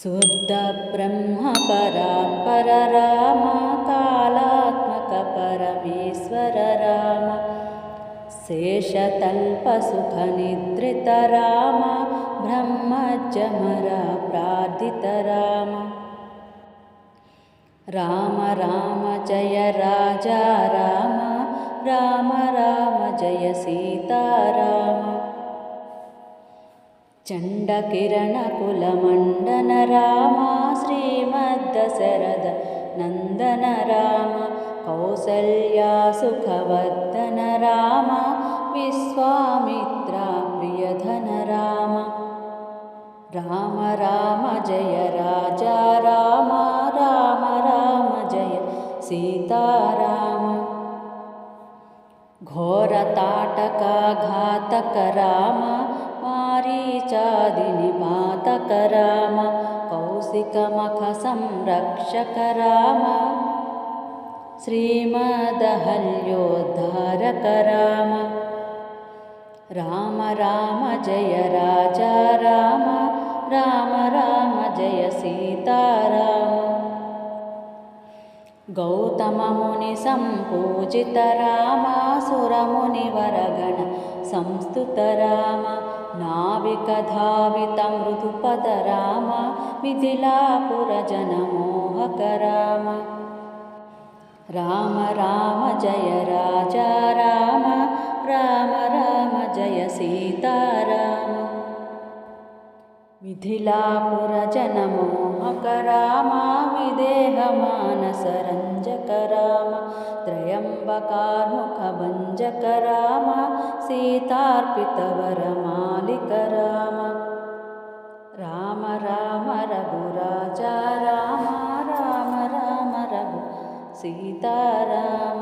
शुद्धब्रह्मपरापर राम कालात्मकपरमेश्वर राम शेषतल्पसुखनिद्रित राम ब्रह्मजमरा प्रार्थित राम राम राम जय राजा राम राम राम जय सीताराम चण्डकिरणकुलमण्डन राम श्रीमद्दशरथ नन्दन राम कौसल्यासुखवर्धन राम विश्वामित्रा राम कौशिकमखसंरक्षक राम श्रीमदहल्योद्धारक राम राम राम जय राजा राम। राम राम जय सीताराम गौतममुनिसम्पूजित रामासुरमुनिवरगण संस्तुत राम नाविकधावितमृदुपद राम मिथिलापुरजनमोहक राम राम राम जय राजा राम राम राम जय सीताराम मिथिलापुरजनमोहक राम विदेहमानसरञ्जक राम त्रयम्बकार्मुखभञ्जक राम राम रघुराजा राम राम राम रघु सीताराम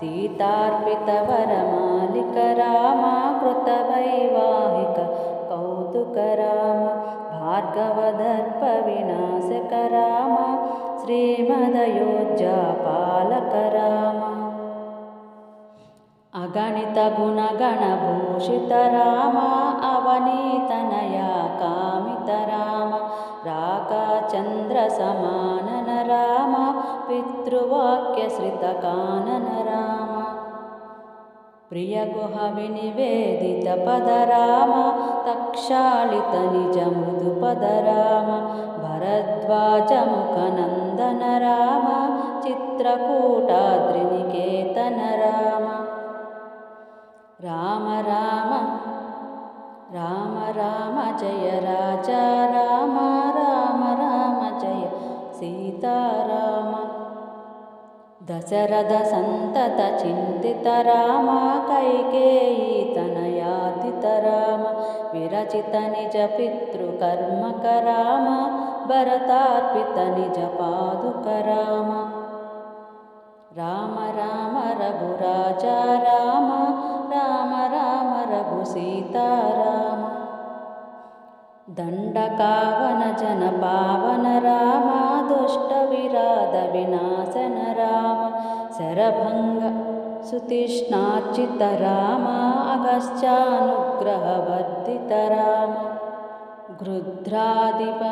सीतार्पितवरमालिक राम कृतवैवाहिक कौतुक राम भार्गवदर्पविनाशक राम श्रीमदयोध्यापालक राम अगणितगुणगणभूषित राम अवनीतनया कामित राम राकाचन्द्रसमानन राम पितृवाक्यश्रितकानन राम प्रियगुहविनिवेदितपद राम भरद्वाजमुखनन्दन राम चित्रकूटाद्रिनिकेतन राम राम राम राम राम जय राजा राम राम राम जय सीताराम दशरथसन्ततचिन्तित राम कैकेयीतनयादित राम विरचितनिजपितृकर्मक राम राम राम राम रघुराजा राम राम राम रघुसीताराम दण्डकावनजनपावन राम दुष्टविराधविनाशन राम शरभङ्ग सुतिष्णार्चित राम अगस्त्यानुग्रहवर्धित राम गृध्रादिप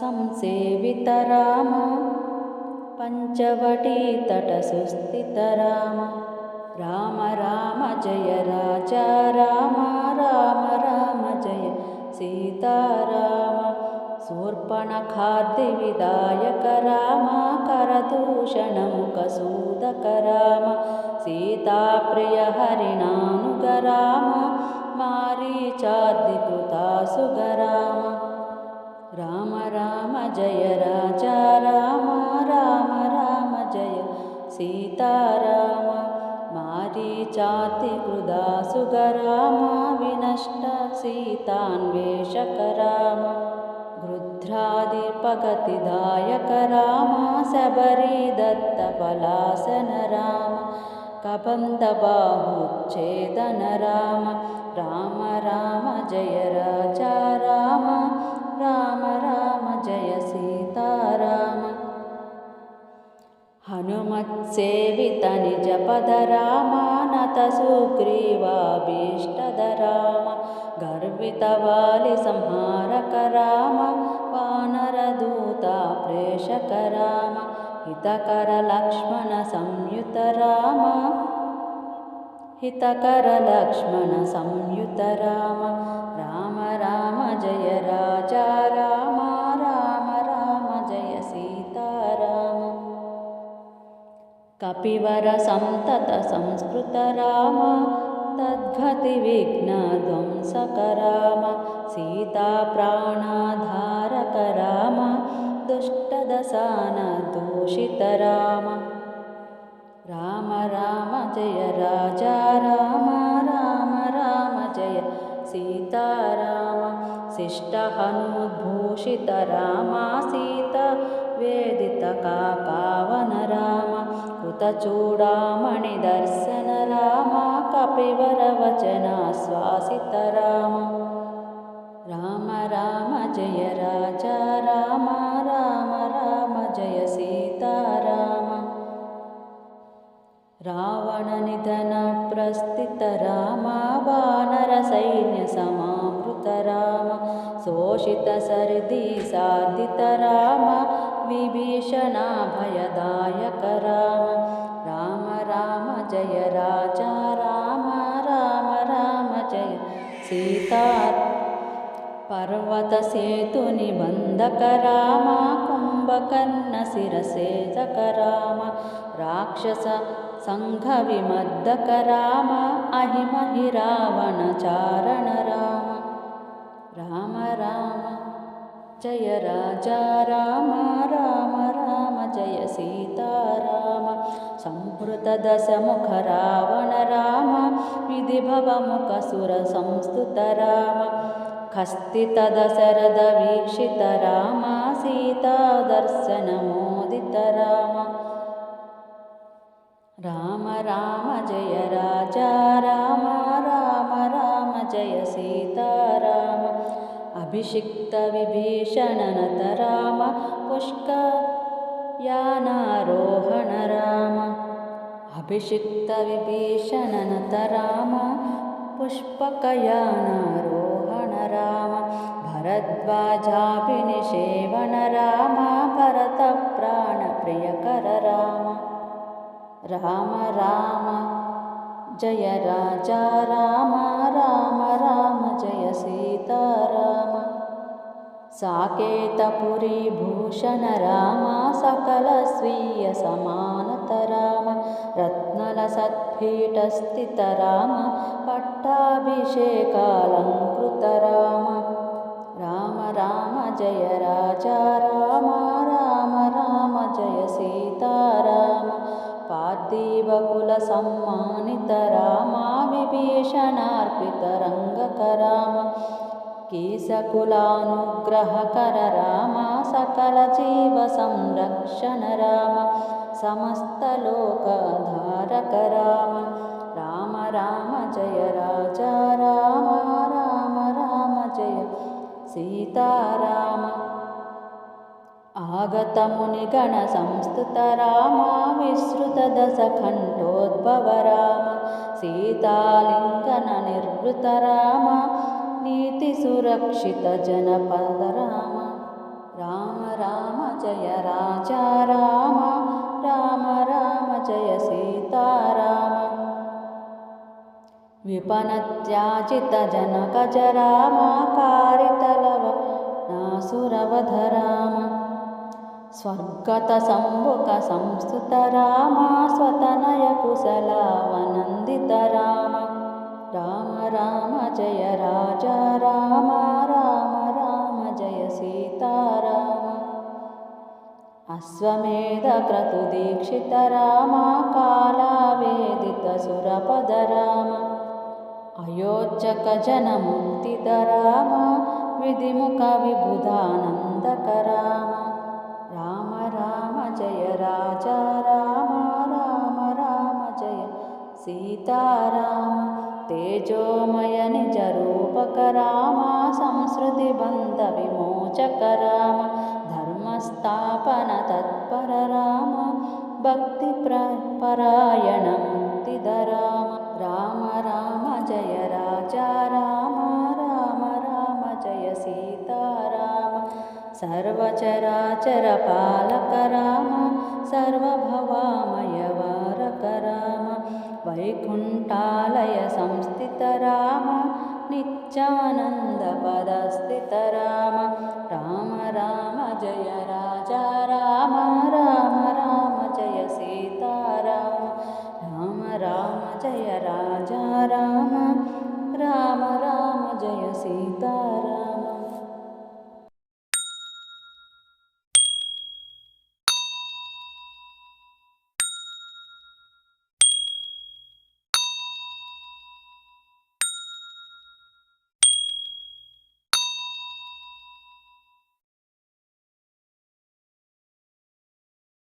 संसेवित राम पञ्चवटीतटसुस्थित राम राम राम जय राजा राम राम राम जय सीताराम शूर्पणखाद्यविदायक राम करदूषणमुखसूदक राम सीताप्रियहरिणानुग राम मारीचाद्यकृतासुग राम राम राम जय राजा राम राम राम जय सीताराम मारीचातिकृदासुग राम विनष्ट सीतान्वेषक राम गृध्रादिपगतिदायक राम शबरीदत्तपलासन राम राम राम जय राजा राम हनुमत्सेवितनिजपद रामानतसुग्रीवाभीष्टद राम गर्वितवालिसंहारक राम वानरदू राम हितकरलक्ष्मणसंयुत राम हितकरलक्ष्मणसंयुत राम राम राम जय राजा राम राम कपिवरसन्ततसंस्कृत राम तद्गतिविघ्नध्वंसक राम सीताप्राणाधारक राम दुष्टदशानदूषित राम राम जय राजा राम राम राम जय सीताराम। शिष्टहनुद्भूषित राम सीता वेदितका पावन राम कृतचूडामणिदर्शन राम कपिवरवचनाश्वासित राम राम राम जय राजा राम राम राम जय रावणनिधनप्रस्थित राम वानरसैन्यसमावृत राम शोषितसर्दी साधित राम विभीषणाभयदायक राम राम राम जय राजा राम राम राम जय। सीता पर्वतसेतुनिबन्धक राम कुम्भकर्णशिरसेजक राम। राक्षससङ्घविमर्दक राम अहिमहि रावणचारण राम। राम राम जय राजा राम राम राम जय सीताराम। सम्भृतदशमुख रावण राम विधिभवमुखसुरसंस्तुत राम। खस्तितदशरथवीक्षित राम सीतादर्शनमोदित राम। राम राम जय राजा राम राम राम जय सीताराम अभिषिक्तविभीषणनत राम पुष्कयानारोहण राम अभिषिक्तविभीषणनत राम पुष्पकयानारोहण राम भरद्वाजाभिनिषेवण राम भरतप्राणप्रियकर राम राम राम जय राजा राम राम राम जय साकेतपुरीभूषण राम सकलस्वीयसमानत राम रत्नलसत्पीठस्थित राम पट्टाभिषेकालङ्कृत राम। राम राम जय राजा राम राम राम जय सीताराम पार्थिवकुलसम्मानित रामा विभीषणार्पितरङ्गक राम कीसकुलानुग्रहकर राम सकलजीवसंरक्षण राम समस्तलोकधारक राम राम राम जय राजा राम राम राम जय सीताराम आगतमुनिगणसंस्तुत राम विश्रुतदशकण्ठोद्भव राम सीतालिङ्गननिर्वृत राम नीतिसुरक्षितजनपद राम राम राम जय राजा राम राम राम जय सीताराम। विपनत्याजितजनकज राम कारितलव नासुरवध राम स्वर्गतसम्बुकसंस्तुत राम स्वतनयकुशलावनन्दित राम राम जय राजा राम राम राम जय सीताराम। अश्वमेधक्रतुदीक्षित राम कालावेदितसुरपद राम राम जय राजा राम राम राम जय। सीताराम तेजोमय निजरूपक राम संसृतिबन्धविमोचक राम धर्मस्थापनतत्पर राम भक्तिपरायणमुक्तिद राम राम राम जय राजा राम राम राम जय सीताराम सर्वचराचरपालकराम सर्वभवामय वारकराम वैकुण्ठालय संस्थित राम नित्यानन्दपदस्थित राम राम राम जय राजा राम राम राम जय सीताराम राम राम जय राजा राम राम राम जय सीताराम।